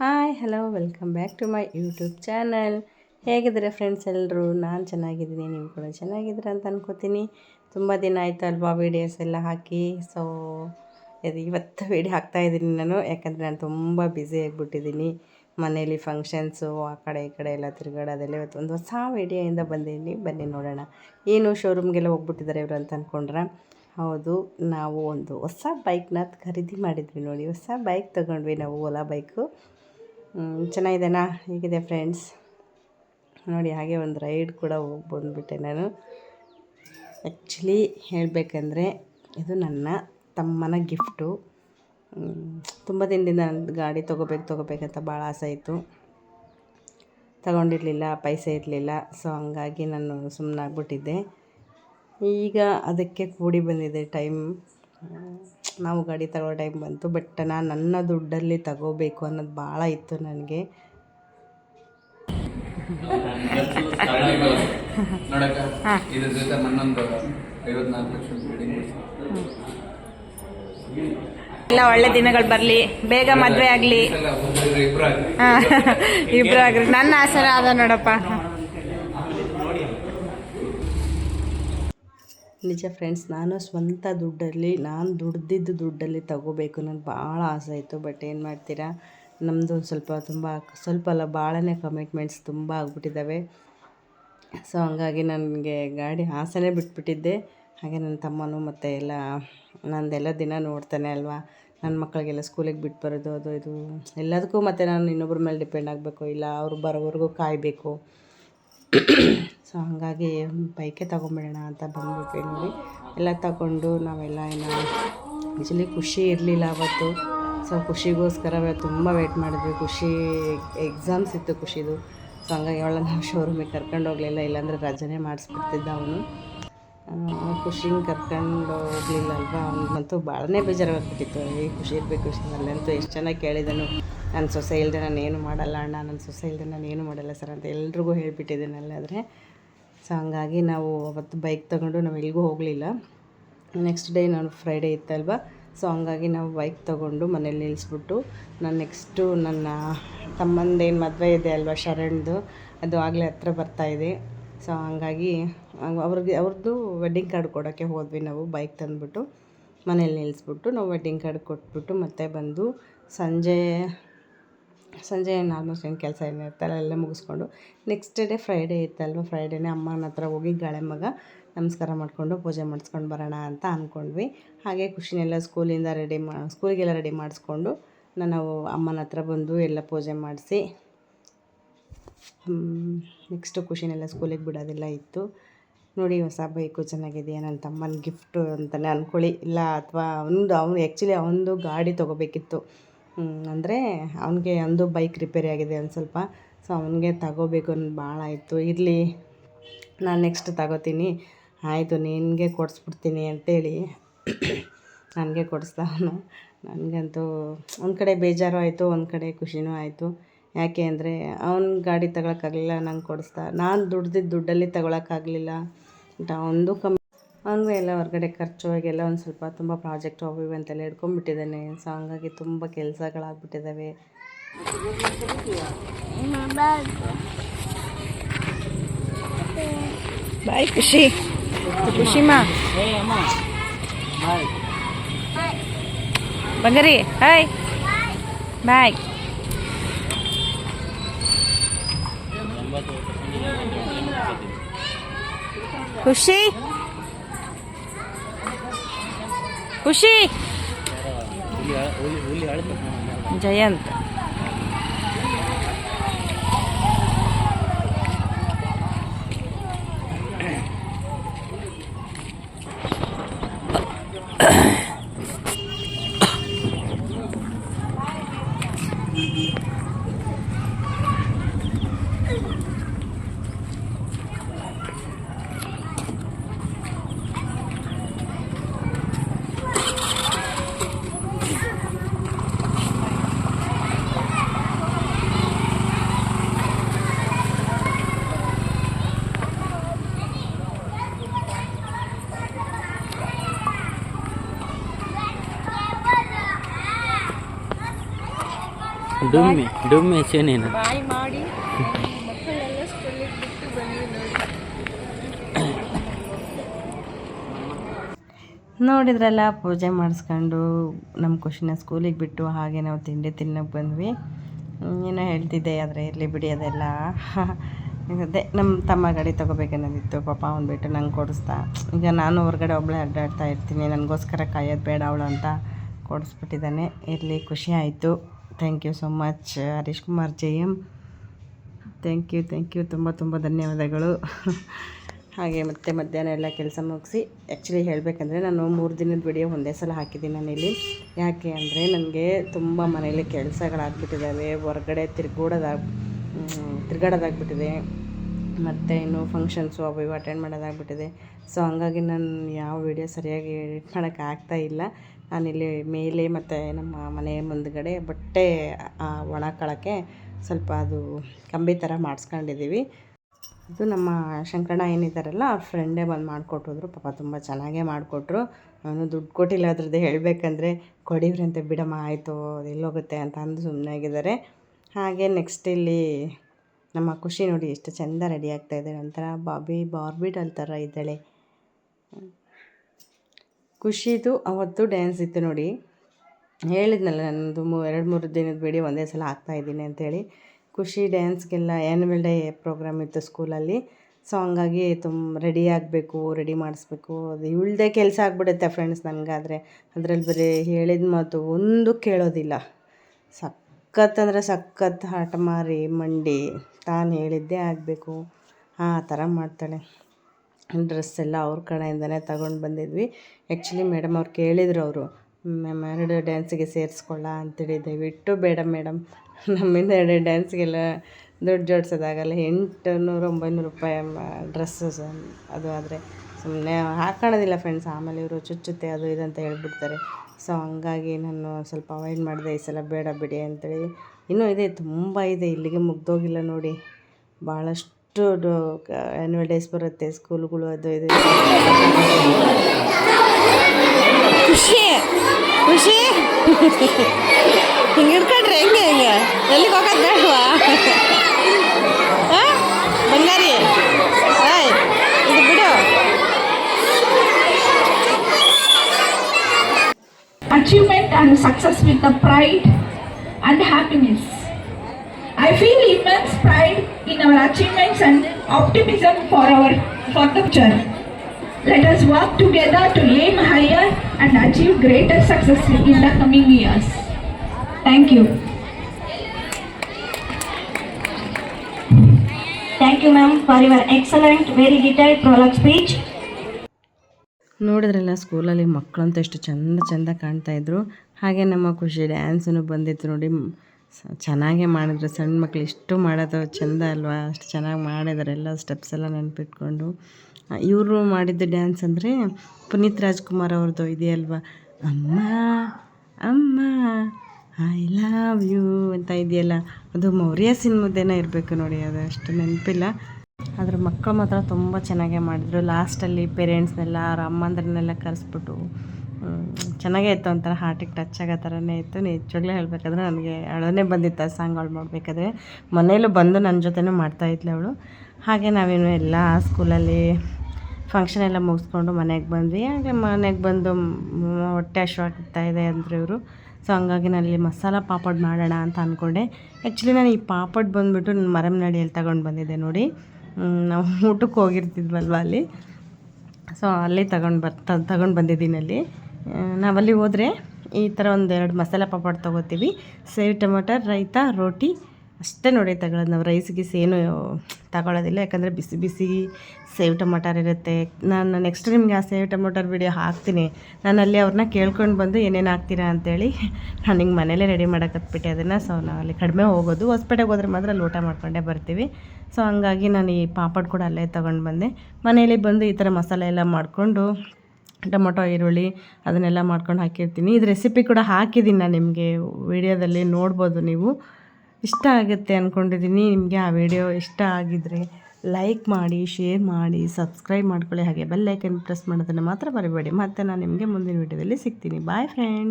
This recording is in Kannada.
Hi, hello, welcome back to my YouTube channel. ಹೇಗಿದ್ದೀರಾ ಫ್ರೆಂಡ್ಸ್ ಎಲ್ಲರೂ? ನಾನು ಚೆನ್ನಾಗಿದ್ದೀನಿ, ನೀವು ಕೂಡ ಚೆನ್ನಾಗಿದ್ದೀರ ಅಂತ ಅನ್ಕೋತೀನಿ. ತುಂಬ ದಿನ ಆಯಿತು ಅಲ್ವಾ ವೀಡಿಯೋಸ್ ಎಲ್ಲ ಹಾಕಿ. ಸೊ ಇದು ಇವತ್ತು ವೀಡಿಯೋ ಹಾಕ್ತಾಯಿದ್ದೀನಿ ನಾನು. ಯಾಕಂದರೆ ನಾನು ತುಂಬ ಬ್ಯುಸಿ ಆಗಿಬಿಟ್ಟಿದ್ದೀನಿ. ಮನೇಲಿ ಫಂಕ್ಷನ್ಸು ಆ ಕಡೆ ಈ ಕಡೆ ಎಲ್ಲ ತಿರುಗಾಡೋದೆಲ್ಲ ಇವತ್ತು ಒಂದು ಹೊಸ ವೀಡಿಯೋಯಿಂದ ಬಂದಿದ್ದೀನಿ. ಬನ್ನಿ ನೋಡೋಣ. ಏನು ಶೋರೂಮ್ಗೆಲ್ಲ ಹೋಗ್ಬಿಟ್ಟಿದ್ದಾರೆ ಇವರು ಅಂತ ಅಂದ್ಕೊಂಡ್ರೆ ಹೌದು, ನಾವು ಒಂದು ಹೊಸ ಬೈಕ್ನ ಖರೀದಿ ಮಾಡಿದ್ವಿ ನೋಡಿ. ಹೊಸ ಬೈಕ್ ತೊಗೊಂಡ್ವಿ ನಾವು ಓಲಾ ಬೈಕು ಚೆನ್ನಾಗಿದೆನಾ ಹೇಗಿದೆ ಫ್ರೆಂಡ್ಸ್ ನೋಡಿ, ಹಾಗೆ ಒಂದು ರೈಡ್ ಕೂಡ ಹೋಗಿ ಬಂದುಬಿಟ್ಟೆ ನಾನು. ಆ್ಯಕ್ಚುಲಿ ಹೇಳಬೇಕಂದ್ರೆ ಇದು ನನ್ನ ತಮ್ಮನ ಗಿಫ್ಟು ತುಂಬ ದಿನದಿಂದ ನನ್ನ ಗಾಡಿ ತೊಗೋಬೇಕು ತೊಗೋಬೇಕಂತ ಭಾಳ ಆಸೆ ಇತ್ತು. ತಗೊಂಡಿರಲಿಲ್ಲ, ಪೈಸೆ ಇರಲಿಲ್ಲ ಸೊ ಹಂಗಾಗಿ ನಾನು ಸುಮ್ಮನಾಗ್ಬಿಟ್ಟಿದ್ದೆ ಈಗ ಅದಕ್ಕೆ ಕೂಡಿ ಬಂದಿದೆ ಟೈಮ್ ನಾವು ಗಾಡಿ ತಗೋ ಟೈಮ್ ಬಂತು ಬಟ್ ನಾನು ನನ್ನ ದುಡ್ಡಲ್ಲಿ ತಗೋಬೇಕು ಅನ್ನೋದು ಭಾಳ ಇತ್ತು ನನಗೆ. ಎಲ್ಲ ಒಳ್ಳೆ ದಿನಗಳು ಬರಲಿ ಬೇಗ ಮದುವೆ ಆಗಲಿ. ಇಬ್ರು ಆಗ್ರಿ ನನ್ನ ಆಸರ ಅದ ನೋಡಪ್ಪ. ನಿಜ ಫ್ರೆಂಡ್ಸ್ ನಾನು ಸ್ವಂತ ದುಡ್ಡಲ್ಲಿ, ನಾನು ದುಡ್ದಿದ್ದು ದುಡ್ಡಲ್ಲಿ ತಗೋಬೇಕು ನನಗೆ ಭಾಳ ಆಸೆ ಇತ್ತು. ಬಟ್ ಏನು ಮಾಡ್ತೀರಾ? ನಮ್ಮದು ಸ್ವಲ್ಪ ತುಂಬ, ಸ್ವಲ್ಪ ಅಲ್ಲ ಭಾಳನೇ ಕಮಿಟ್ಮೆಂಟ್ಸ್ ತುಂಬ ಆಗ್ಬಿಟ್ಟಿದ್ದಾವೆ ಸೊ ಹಂಗಾಗಿ ನನಗೆ ಗಾಡಿ ಆಸೆನೇ ಬಿಟ್ಬಿಟ್ಟಿದ್ದೆ. ಹಾಗೆ ನನ್ನ ತಮ್ಮನು ಮತ್ತು ಎಲ್ಲ, ನಂದೆಲ್ಲ ದಿನ ನೋಡ್ತಾನೆ ಅಲ್ವಾ? ನನ್ನ ಮಕ್ಕಳಿಗೆಲ್ಲ ಸ್ಕೂಲಿಗೆ ಬಿಟ್ಟು ಬರೋದು, ಅದು ಇದು, ಎಲ್ಲದಕ್ಕೂ ಮತ್ತು ನಾನು ಇನ್ನೊಬ್ಬರ ಮೇಲೆ ಡಿಪೆಂಡ್ ಆಗಬೇಕು. ಇಲ್ಲ, ಅವರು ಬರೋವರೆಗೂ ಕಾಯಬೇಕು. ಸೊ ಹಾಗಾಗಿ ಬೈಕೇ ತೊಗೊಂಬಿಡೋಣ ಅಂತ ಬಂದ್ಬಿಟ್ವಿ ನೋಡಿ. ಎಲ್ಲ ತಗೊಂಡು ನಾವೆಲ್ಲ ಏನು ಆ್ಯಕ್ಚುಲಿ ಖುಷಿ ಇರಲಿಲ್ಲ ಅವತ್ತು. ಸೊ ಖುಷಿಗೋಸ್ಕರ ತುಂಬ ವೆಯ್ಟ್ ಮಾಡಿದ್ವಿ. ಖುಷಿ ಎಕ್ಸಾಮ್ಸ್ ಇತ್ತು ಖುಷಿದು. ಸೊ ಹಂಗಾಗಿ ಅವಳನ್ನ ನಾವು ಶೋರೂಮಿಗೆ ಕರ್ಕೊಂಡು ಹೋಗಲಿಲ್ಲ. ಇಲ್ಲಾಂದರೆ ರಜನೆ ಮಾಡಿಸ್ಬಿಡ್ತಿದ್ದ ಅವನು. ಖುಷಿನ ಕರ್ಕೊಂಡು ಹೋಗಲಿಲ್ಲ ಅಲ್ವಾ? ಅವನಿಗಂತೂ ಭಾಳನೇ ಬೇಜಾರಾಗ್ಬಿಟ್ಟಿತ್ತು. ಏ, ಖುಷಿ ಇರಬೇಕು, ಖುಷಿ ಅಲ್ಲಂತೂ ಎಷ್ಟು ಚೆನ್ನಾಗಿ ಕೇಳಿದನು. ನನ್ನ ಸೊಸೆ ಇಲ್ಲದೆ ನಾನು ಏನು ಮಾಡಲ್ಲ ಅಣ್ಣ, ನನ್ನ ಸೊಸೆ ಇಲ್ಲದೆ ನಾನು ಏನು ಮಾಡಲ್ಲ ಸರ್ ಅಂತ ಎಲ್ರಿಗೂ ಹೇಳಿಬಿಟ್ಟಿದ್ದೀನಲ್ಲಾದರೆ ಸೊ ಹಂಗಾಗಿ ನಾವು ಅವತ್ತು ಬೈಕ್ ತೊಗೊಂಡು ನಾವು ಎಲ್ಲಿಗೂ ಹೋಗಲಿಲ್ಲ. ನೆಕ್ಸ್ಟ್ ಡೇ ನಾನು ಫ್ರೈಡೇ ಇತ್ತಲ್ವ? ಸೊ ಹಂಗಾಗಿ ನಾವು ಬೈಕ್ ತೊಗೊಂಡು ಮನೇಲಿ ನಿಲ್ಲಿಸ್ಬಿಟ್ಟು ನಾನು ನೆಕ್ಸ್ಟು ನನ್ನ ತಮ್ಮಂದೇನು ಮದುವೆ ಇದೆ ಅಲ್ವಾ ಶರಣ್ದು, ಅದು ಆಗಲೇ ಹತ್ರ ಬರ್ತಾಯಿದೆ ಸೊ ಹಂಗಾಗಿ ಹಂಗ್ ಅವ್ರಿಗೆ ಅವ್ರದ್ದು ವೆಡ್ಡಿಂಗ್ ಕಾರ್ಡ್ ಕೊಡೋಕ್ಕೆ ಹೋದ್ವಿ ನಾವು ಬೈಕ್ ತಂದುಬಿಟ್ಟು. ಮನೇಲಿ ನಿಲ್ಲಿಸ್ಬಿಟ್ಟು ನಾವು ವೆಡ್ಡಿಂಗ್ ಕಾರ್ಡ್ ಕೊಟ್ಬಿಟ್ಟು ಮತ್ತೆ ಬಂದು ಸಂಜೆ ಸಂಜೆ ಏನು ಆಲ್ಮೋಸ್ಟ್ ಏನು ಕೆಲಸ ಏನು ಇರ್ತಲ್ಲ ಎಲ್ಲ ಮುಗಿಸ್ಕೊಂಡು. ನೆಕ್ಸ್ಟ್ ಡೇ ಫ್ರೈಡೇ ಇತ್ತಲ್ವ? ಫ್ರೈಡೇನೇ ಅಮ್ಮನ ಹತ್ರ ಹೋಗಿ ಗಾಳೆ ಮಗ ನಮಸ್ಕಾರ ಮಾಡಿಕೊಂಡು ಪೂಜೆ ಮಾಡಿಸ್ಕೊಂಡು ಬರೋಣ ಅಂತ ಅಂದ್ಕೊಂಡ್ವಿ ಹಾಗೆ ಖುಷಿನೆಲ್ಲ ಸ್ಕೂಲಿಂದ ರೆಡಿ ಮಾ ಸ್ಕೂಲಿಗೆಲ್ಲ ರೆಡಿ ಮಾಡಿಸ್ಕೊಂಡು ನಾನು ಅಮ್ಮನ ಹತ್ರ ಬಂದು ಎಲ್ಲ ಪೂಜೆ ಮಾಡಿಸಿ ನೆಕ್ಸ್ಟು ಖುಷಿನೆಲ್ಲ ಸ್ಕೂಲಿಗೆ ಬಿಡೋದೆಲ್ಲ ಇತ್ತು. ನೋಡಿ ಹೊಸ ಬೈಕು ಚೆನ್ನಾಗಿದೆ, ನನ್ನ ತಮ್ಮನ ಗಿಫ್ಟು ಅಂತಲೇ ಅಂದ್ಕೊಳ್ಳಿ ಇಲ್ಲ, ಅಥವಾ ಅವನದು ಅವ್ನು ಆ್ಯಕ್ಚುಲಿ ಅವನದು ಗಾಡಿ ತೊಗೋಬೇಕಿತ್ತು. ಅಂದರೆ ಅವನಿಗೆ ಒಂದು ಬೈಕ್ ರಿಪೇರಿ ಆಗಿದೆ ಒಂದು ಸ್ವಲ್ಪ. ಸೊ ಅವನಿಗೆ ತಗೋಬೇಕು ಅನ್ನೋದು ಭಾಳ ಇತ್ತು ಇರಲಿ, ನಾನು ನೆಕ್ಸ್ಟ್ ತಗೋತೀನಿ. ಆಯಿತು, ನಿನಗೆ ಕೊಡಿಸ್ಬಿಡ್ತೀನಿ ಅಂತೇಳಿ. ನನಗೆ ಕೊಡಿಸ್ದ ಅವನು. ನನಗಂತೂ ಒಂದು ಕಡೆ ಬೇಜಾರು ಆಯಿತು, ಒಂದು ಕಡೆ ಖುಷಿನೂ ಆಯಿತು. ಯಾಕೆ ಅಂದರೆ ಅವ್ನ ಗಾಡಿ ತಗೊಳಕ್ಕಾಗಲಿಲ್ಲ ನಂಗೆ ಕೊಡಿಸ್ದ. ನಾನು ದುಡ್ದಿದ್ದ ದುಡ್ಡಲ್ಲಿ ತಗೊಳಕ್ಕಾಗಲಿಲ್ಲ ಬಟ್ ಅವನದು ಕಮ್ಮಿ ಅವನಿಗೂ ಎಲ್ಲ ಹೊರಗಡೆ ಖರ್ಚು ಎಲ್ಲ ಒಂದು ಸ್ವಲ್ಪ ತುಂಬ ಪ್ರಾಜೆಕ್ಟ್ ಅವು ಅಂತೆಲ್ಲ ಹಿಡ್ಕೊಂಡ್ಬಿಟ್ಟಿದ್ದಾನೆ. ಸೊ ಹಂಗಾಗಿ ತುಂಬ ಕೆಲಸಗಳಾಗ್ಬಿಟ್ಟಿದ್ದಾವೆ. ಬಾಯ್ ಖುಷಿ. ಖುಷಿಮಾ? ಬಂಗಾರಿ, ಹಾಯ್. ಬಾಯ್ ಖುಷಿ. Kushi, Jayant. ಡುಮ್ಮಿ ಡುಮ್ಮಿ ಶಿವನೇನು ಬಾಯಿ ಮಾಡಿ ಮಕ್ಕಳೆಲ್ಲ ಸ್ಕೂಲಿಗೆ ಬಿಟ್ಟು ಬಂದು ನೋಡಿದ್ರಲ್ಲ ಪೂಜೆ ಮಾಡಿಸ್ಕೊಂಡು ನಮ್ಮ ಖುಷಿನ ಸ್ಕೂಲಿಗೆ ಬಿಟ್ಟು ಹಾಗೆ ನಾವು ತಿಂಡಿ ತಿನ್ನಕ್ಕೆ ಬಂದ್ವಿ. ಏನೋ ಹೇಳ್ತಿದ್ದೆ ಆದರೆ ಇರಲಿ ಬಿಡಿ ಅದೆಲ್ಲ. ಅದೇ ನಮ್ಮ ತಮ್ಮ ಗಾಡಿ ತೊಗೋಬೇಕನ್ನೋದಿತ್ತು ಪಾಪ ಅಂದ್ಬಿಟ್ಟು ನಂಗೆ ಕೊಡಿಸ್ತಾ. ಈಗ ನಾನು ಹೊರಗಡೆ ಒಬ್ಬಳೆ ಅಡ್ಡಾಡ್ತಾ ಇರ್ತೀನಿ. ನನಗೋಸ್ಕರ ಕಾಯೋದು ಬೇಡ ಅವಳು ಅಂತ ಕೊಡಿಸ್ಬಿಟ್ಟಿದ್ದಾನೆ. ಇರಲಿ ಖುಷಿ ಆಯಿತು. Thank you so much Harish Kumar J M thank you thank you ತುಂಬ ತುಂಬ ಧನ್ಯವಾದಗಳು. ಹಾಗೆ ಮತ್ತೆ ಮಧ್ಯಾಹ್ನ ಎಲ್ಲ ಕೆಲಸ ಮುಗಿಸಿ ಆ್ಯಕ್ಚುಲಿ ಹೇಳಬೇಕಂದ್ರೆ ನಾನು ಮೂರು ದಿನದ ವಿಡಿಯೋ ಒಂದೇ ಸಲ ಹಾಕಿದ್ದೀನಿ ನಾನಿಲ್ಲಿ ಯಾಕೆ ಅಂದರೆ ನನಗೆ ತುಂಬ ಮನೇಲಿ ಕೆಲಸಗಳಾಗ್ಬಿಟ್ಟಿದ್ದಾವೆ, ಹೊರಗಡೆ ತಿರ್ಗೋಡೋದಾಗ ತಿರ್ಗಾಡೋದಾಗ್ಬಿಟ್ಟಿದೆ. ಮತ್ತು ಇನ್ನು ಫಂಕ್ಷನ್ಸು ಅವು ಇವು ಅಟೆಂಡ್ ಮಾಡೋದಾಗ್ಬಿಟ್ಟಿದೆ. ಸೊ ಹಂಗಾಗಿ ನಾನು ಯಾವ ವಿಡಿಯೋ ಸರಿಯಾಗಿ ಎಡಿಟ್ ಮಾಡೋಕ್ಕೆ ಆಗ್ತಾ ಇಲ್ಲ ನಾನಿಲ್ಲಿ ಮೇಲೆ ಮತ್ತು ನಮ್ಮ ಮನೆ ಮುಂದುಗಡೆ ಬಟ್ಟೆ ಒಣ ಒಣಕೊಳ್ಳೋಕ್ಕೆ ಸ್ವಲ್ಪ ಅದು ಕಂಬಿ ಥರ ಮಾಡಿಸ್ಕೊಂಡಿದ್ದೀವಿ. ಅದು ನಮ್ಮ ಶಂಕರಣ್ಣ ಏನಿದ್ದಾರಲ್ಲ, ಅವ್ರ ಫ್ರೆಂಡೇ ಬಂದು ಮಾಡಿಕೊಟ್ಟಿದ್ರು ಪಾಪ ತುಂಬ ಚೆನ್ನಾಗೇ ಮಾಡಿಕೊಟ್ರು. ನಾನು ದುಡ್ಡು ಕೊಟ್ಟಿಲ್ಲ ಅದ್ರದ್ದು ಹೇಳಬೇಕಂದ್ರೆ, ಕೊಡಿವ್ರಂತೆ ಬಿಡಮ್ಮ, ಆಯಿತು ಎಲ್ಲೋಗುತ್ತೆ ಅಂತ ಅಂದು ಸುಮ್ಮನೆ ಆಗಿದ್ದಾರೆ. ಹಾಗೆ ನೆಕ್ಸ್ಟ್ ಇಲ್ಲಿ ನಮ್ಮ ಖುಷಿ ನೋಡಿ ಎಷ್ಟು ಚೆಂದ ರೆಡಿ ಆಗ್ತಾ ಇದೆ ಒಂಥರ ಬಾಬಿ ಬಾರ್ಬಿಡಲ್ ಥರ ಇದ್ದಾಳೆ. ಖುಷಿದು ಅವತ್ತು ಡ್ಯಾನ್ಸ್ ಇತ್ತು ನೋಡಿ. ಹೇಳಿದ್ನಲ್ಲ ನನ್ನದು ಮೂ ಎರಡು ಮೂರು ದಿನದ ವಿಡಿಯೋ ಒಂದೇ ಸಲ ಹಾಕ್ತಾ ಇದ್ದೀನಿ ಅಂತೇಳಿ ಖುಷಿ ಡ್ಯಾನ್ಸ್ಗೆಲ್ಲ ಆ್ಯನ್ಯುವಲ್ ಡೇ ಪ್ರೋಗ್ರಾಮ್ ಇತ್ತು ಸ್ಕೂಲಲ್ಲಿ ಸೊ ಹಂಗಾಗಿ ತುಂಬ ರೆಡಿ ಆಗಬೇಕು ರೆಡಿ ಮಾಡಿಸ್ಬೇಕು. ಅದು ಇವಳ್ದೇ ಕೆಲಸ ಆಗ್ಬಿಡುತ್ತೆ ಫ್ರೆಂಡ್ಸ್ ನನಗಾದರೆ. ಅದರಲ್ಲಿ ಬರೀ ಹೇಳಿದ ಮಾತು ಒಂದು ಕೇಳೋದಿಲ್ಲ. ಸಖತ್ ಅಂದರೆ ಸಖತ್ ಹಠ ಮಾರಿ ಮಂಡಿ. ತಾನು ಹೇಳಿದ್ದೇ ಆಗಬೇಕು. ಆ ಥರ ಮಾಡ್ತಾಳೆ. ಡ್ರೆಸ್ ಎಲ್ಲ ಅವ್ರ ಕಡೆಯಿಂದನೇ ತಗೊಂಡು ಬಂದಿದ್ವಿ. ಆ್ಯಕ್ಚುಲಿ ಮೇಡಮ್ ಅವ್ರು ಕೇಳಿದರು ಅವರು, ಮ್ಯಾಮ್, ಎರಡು ಡ್ಯಾನ್ಸಿಗೆ ಸೇರಿಸ್ಕೊಳ್ಳ ಅಂತೇಳಿ. ದಯವಿಟ್ಟು ಬೇಡ ಮೇಡಮ್ ನಮ್ಮಿಂದ ಎರಡು ಡ್ಯಾನ್ಸ್ಗೆಲ್ಲ ದುಡ್ಡು ಜೋಡಿಸೋದಾಗಲ್ಲ. ಎಂಟು ನೂರು ಒಂಬೈನೂರು ರೂಪಾಯಿ ಡ್ರೆಸ್ಸು ಅದು ಆದರೆ ಸುಮ್ಮನೆ ಹಾಕೊಳ್ಳೋದಿಲ್ಲ ಫ್ರೆಂಡ್ಸ್ ಆಮೇಲೆ ಇವರು ಚುಚ್ಚುತ್ತೆ, ಅದು ಇದು ಅಂತ ಹೇಳ್ಬಿಡ್ತಾರೆ. ಸೊ ಹಂಗಾಗಿ ನಾನು ಸ್ವಲ್ಪ ಅವಾಯ್ಡ್ ಮಾಡಿದೆ, ಈ ಸಲ ಬೇಡ ಬಿಡಿ ಅಂತೇಳಿ ಇನ್ನೂ ಇದೆ, ತುಂಬ ಇದೆ. ಇಲ್ಲಿಗೆ ಮುಗ್ದೋಗಿಲ್ಲ ನೋಡಿ. ಭಾಳಷ್ಟು ಆ್ಯನ್ಯುವಲ್ ಡೇಸ್ ಬರುತ್ತೆ, ಸ್ಕೂಲ್ಗಳು ಅದು ಇದು. ಖುಷಿ ಖುಷಿ. ಹಿಂಗೆ ಹಿಡ್ಕೊಂಡ್ರೆ ಹೆಂಗೆ ಹಿಂಗೆ? ಎಲ್ಲಿಗೆ ಹೋಗೋದು ಬೇಡವಾ? ಬಂಗಾರಿ. ಇದು ಬಿಡು. Achievement success with the pride. And happiness. I feel immense pride in our achievements and optimism for our for the future. Let us work together to aim higher and achieve greater success in the coming years. Thank you. Thank you, ma'am, for your excellent, very detailed prologue speech. ನೋಡಿದ್ರಲ್ಲ ಸ್ಕೂಲಲ್ಲಿ ಮಕ್ಕಳಂತೂ ಎಷ್ಟು ಚೆಂದ ಚೆಂದ ಕಾಣ್ತಾ ಕಾಣ್ತಾಯಿದ್ರು ಹಾಗೆ ನಮ್ಮ ಖುಷಿ ಡ್ಯಾನ್ಸನ್ನು ಬಂದಿತ್ತು ನೋಡಿ. ಚೆನ್ನಾಗೆ ಮಾಡಿದ್ರು. ಸಣ್ಣ ಮಕ್ಳು ಇಷ್ಟು ಮಾಡೋದು ಚೆಂದ ಅಲ್ವಾ? ಅಷ್ಟು ಚೆನ್ನಾಗಿ ಮಾಡಿದ್ದಾರೆ ಎಲ್ಲ ಸ್ಟೆಪ್ಸ್ ಎಲ್ಲ ನೆನಪಿಟ್ಕೊಂಡು. ಇವರು ಮಾಡಿದ್ದು ಡ್ಯಾನ್ಸ್ ಅಂದರೆ ಪುನೀತ್ ರಾಜ್ಕುಮಾರ್ ಅವ್ರದ್ದು ಇದೆಯಲ್ವಾ ಅಮ್ಮ ಅಮ್ಮ ಐ ಲವ್ ಯು ಅಂತ ಇದೆಯಲ್ಲ? ಅದು ಮೌರ್ಯ ಸಿನಿಮದ್ದೇನೋ ಇರಬೇಕು ನೋಡಿ. ಅದು ಅಷ್ಟು ನೆನಪಿಲ್ಲ. ಅದ್ರ ಮಕ್ಕಳು ಮಾತ್ರ ತುಂಬ ಚೆನ್ನಾಗೇ ಮಾಡಿದ್ರು. ಲಾಸ್ಟಲ್ಲಿ ಪೇರೆಂಟ್ಸ್ನೆಲ್ಲ ಅವ್ರ ಅಮ್ಮಂದ್ರನ್ನೆಲ್ಲ ಕರೆಸ್ಬಿಟ್ಟು ಚೆನ್ನಾಗೇ ಇತ್ತು ಒಂಥರ ಹಾರ್ಟಿಗೆ ಟಚ್ ಆಗೋ ಥರನೇ ಇತ್ತು. ನಿಜವಾಗ್ಲೂ ಹೇಳಬೇಕಾದ್ರೆ ನನಗೆ ಅಳನೇ ಬಂದಿತ್ತು ಆ ಸಾಂಗ್ ಅವಳು ಮಾಡಬೇಕಾದ್ರೆ. ಮನೇಲೂ ಬಂದು ನನ್ನ ಜೊತೆನೂ ಮಾಡ್ತಾಯಿದ್ಲು ಅವಳು. ಹಾಗೆ ನಾವೇನು ಎಲ್ಲ ಸ್ಕೂಲಲ್ಲಿ ಫಂಕ್ಷನ್ ಎಲ್ಲ ಮುಗಿಸ್ಕೊಂಡು ಮನೆಗೆ ಬಂದ್ವಿ. ಹಾಗೆ ಮನೆಗೆ ಬಂದು ಹೊಟ್ಟೆ ಹಶ್ವಾಗ್ತಾ ಇದೆ ಅಂದರು ಇವರು. ಸೊ ಹಂಗಾಗಿ ನಾನು ಇಲ್ಲಿ ಮಸಾಲ ಪಾಪಡ್ ಮಾಡೋಣ ಅಂತ ಅಂದ್ಕೊಂಡೆ ಆ್ಯಕ್ಚುಲಿ ನಾನು ಈ ಪಾಪಡ್ ಬಂದುಬಿಟ್ಟು ನನ್ನ ಮರಮ್ನಳ್ಳಿಯಲ್ಲಿ ತಗೊಂಡು ಬಂದಿದ್ದೆ ನೋಡಿ. ನಾವು ಊಟಕ್ಕೆ ಹೋಗಿರ್ತಿದ್ವಲ್ವ ಅಲ್ಲಿ. ಸೊ ಅಲ್ಲಿ ತಗೊಂಡು ಬರ್ತಾ ತಗೊಂಡು ಬಂದಿದ್ದೀನಿ ಅಲ್ಲಿ. ಆ, ನಾವಲ್ಲಿ ಹೋದರೆ ಈ ಥರ ಒಂದೆರಡು ಮಸಾಲೆ ಪಾಪಡ್ ತೊಗೋತೀವಿ. ಸೇವ್ ಟೊಮೊಟೊ, ರೈತ, ರೋಟಿ, ಅಷ್ಟೇ ನೋಡಿ ತಗೊಳ್ಳೋದು. ನಾವು ರೈಸ್ ಗೀಸ್ ಏನು ತಗೊಳ್ಳೋದಿಲ್ಲ. ಯಾಕಂದರೆ ಬಿಸಿ ಬಿಸಿ ಸೇವ್ ಟೊಮೊಟರ್ ಇರುತ್ತೆ. ನಾನು ನೆಕ್ಸ್ಟ್ ನಿಮಗೆ ಆ ಸೇವ್ ಟೊಮೊಟರ್ ವಿಡಿಯೋ ಹಾಕ್ತೀನಿ. ನಾನು ಅಲ್ಲಿ ಅವ್ರನ್ನ ಕೇಳ್ಕೊಂಡು ಬಂದು ಏನೇನು ಹಾಕ್ತೀರಾ ಅಂತೇಳಿ ನಾನು ಹಿಂಗೆ ಮನೇಲೇ ರೆಡಿ ಮಾಡೋಕತ್ಬಿಟ್ಟೆ ಅದನ್ನು. ಸೊ ನಾವು ಅಲ್ಲಿ ಕಡಿಮೆ ಹೋಗೋದು. ಹೊಸಪೇಟೆಗೆ ಹೋದ್ರೆ ಮಾತ್ರ ಅಲ್ಲಿ ಊಟ ಮಾಡ್ಕೊಂಡೇ ಬರ್ತೀವಿ. ಸೊ ಹಂಗಾಗಿ ನಾನು ಈ ಪಾಪಡ್ ಕೂಡ ಅಲ್ಲೇ ತೊಗೊಂಡು ಬಂದೆ. ಮನೇಲಿ ಬಂದು ಈ ಥರ ಮಸಾಲೆ ಎಲ್ಲ ಮಾಡಿಕೊಂಡು ಟೊಮೊಟೊ, ಈರುಳ್ಳಿ ಅದನ್ನೆಲ್ಲ ಮಾಡ್ಕೊಂಡು ಹಾಕಿರ್ತೀನಿ. ಇದು ರೆಸಿಪಿ ಕೂಡ ಹಾಕಿದ್ದೀನಿ ನಾನು ನಿಮಗೆ ವಿಡಿಯೋದಲ್ಲಿ, ನೋಡ್ಬೋದು ನೀವು. ಇಷ್ಟ ಆಗುತ್ತೆ ಅಂದ್ಕೊಂಡಿದ್ದೀನಿ ನಿಮಗೆ ಆ ವಿಡಿಯೋ ಇಷ್ಟ ಆಗಿದ್ದರೆ ಲೈಕ್ ಮಾಡಿ ಶೇರ್ ಮಾಡಿ ಸಬ್ಸ್ಕ್ರೈಬ್ ಮಾಡ್ಕೊಳ್ಳಿ. ಹಾಗೆ ಬೆಲ್ ಐಕನ್ ಪ್ರೆಸ್ ಮಾಡೋದನ್ನು ಮಾತ್ರ ಬರಬೇಡಿ ಮತ್ತೆ ನಾನು ನಿಮಗೆ ಮುಂದಿನ ವಿಡಿಯೋದಲ್ಲಿ ಸಿಗ್ತೀನಿ. Bye friends